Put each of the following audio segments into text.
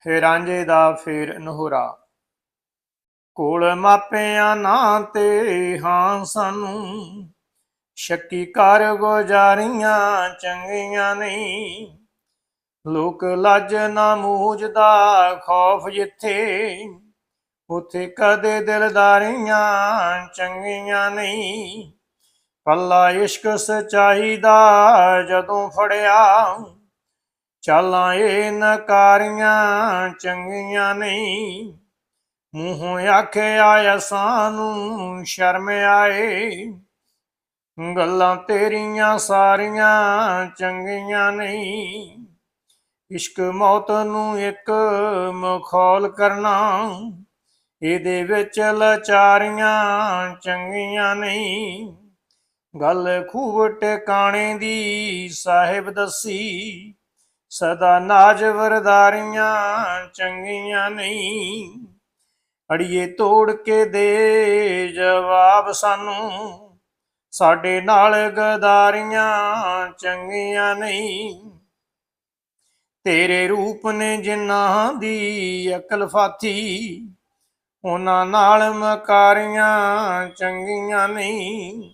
ਫੇਰ ਰਾਂਝੇ ਦਾ ਫੇਰ ਨਹੁਰਾ। ਕੋਲ ਮਾਪਿਆਂ ਨਾ ਤੇ ਹਾਂ ਸਾਨੂੰ, ਸ਼ੱਕੀ ਕਰ ਗੁਜ਼ਾਰੀਆਂ ਚੰਗੀਆਂ ਨਹੀਂ। ਲੋਕ ਲੱਜ ਨਾ ਮੂਝ ਦਾ ਖੌਫ ਜਿੱਥੇ, ਉਥੇ ਕਦੇ ਦਿਲਦਾਰੀਆਂ ਚੰਗੀਆਂ ਨਹੀਂ। ਪੱਲਾ ਇਸ਼ਕ ਸਚਾਈ ਦਾ ਜਦੋਂ ਫੜਿਆ ਚਾਲਾਂ ਇਹ ਨਕਾਰੀਆਂ ਚੰਗੀਆਂ ਨਹੀਂ। ਮੂੰਹੋਂ ਆਖਿਆ ਸਾਨੂੰ ਸ਼ਰਮ ਆਏ। ਗੱਲਾਂ ਤੇਰੀਆਂ ਸਾਰੀਆਂ ਚੰਗੀਆਂ ਨਹੀਂ। ਇਸ਼ਕ ਮੌਤ ਨੂੰ ਇੱਕ ਮਖੌਲ ਕਰਨਾ, ਇਹਦੇ ਵਿੱਚ ਲਚਾਰੀਆਂ ਚੰਗੀਆਂ ਨਹੀਂ। ਗੱਲ ਖੂਬ ਟਿਕਾਣੇ ਦੀ, ਸਾਹਿਬ ਦੱਸੀ। ਸਦਾ ਨਾਜ ਵਰਦਾਰੀਆਂ ਚੰਗੀਆਂ ਨਹੀਂ। ਅੜੀਏ ਤੋੜ ਕੇ ਦੇ ਜਵਾਬ ਸਾਨੂੰ। ਸਾਡੇ ਨਾਲ ਗਦਾਰੀਆਂ ਚੰਗੀਆਂ ਨਹੀਂ। ਤੇਰੇ ਰੂਪ ਨੇ ਜਿਨ੍ਹਾਂ ਦੀ ਅਕਲ ਫਾਥੀ, ਉਹਨਾਂ ਨਾਲ ਮਕਾਰੀਆਂ ਚੰਗੀਆਂ ਨਹੀਂ।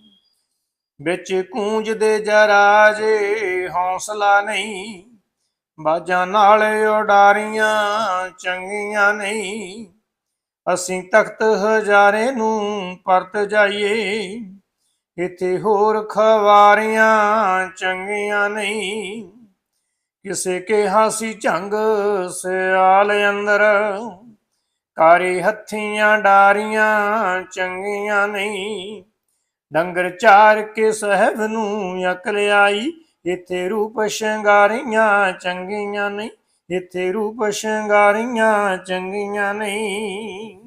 ਵਿੱਚ ਕੂੰਜਦੇ ਜਰਾ ਜੇ ਹੌਸਲਾ ਨਹੀਂ। ਬਾਜਾਂ ਨਾਲ ਉਡਾਰੀਆਂ, ਚੰਗੀਆਂ ਨਹੀਂ। ਅਸੀਂ ਤਖਤ ਹਜ਼ਾਰੇ ਨੂੰ ਪਰਤ ਜਾਈਏ। ਇੱਥੇ ਹੋਰ ਖਵਾਰੀਆਂ ਚੰਗੀਆਂ ਨਹੀਂ। ਕਿਸੇ ਕੇ ਹਾਸੀ ਝੰਗ ਸਿਆਲ ਅੰਦਰ। ਕਾਰੇ ਹੱਥੀਆਂ ਡਾਰੀਆਂ ਚੰਗੀਆਂ ਨਹੀਂ। ਡੰਗਰ ਚਾਰ ਕੇ ਸਹਿਬ ਨੂੰ ਅਕਲ ਆਈ। ਇੱਥੇ ਰੂਪ ਸ਼ਿੰਗਾਰੀਆਂ ਚੰਗੀਆਂ ਨਹੀਂ ਇੱਥੇ ਰੂਪ ਸ਼ਿੰਗਾਰੀਆਂ ਚੰਗੀਆਂ ਨਹੀਂ।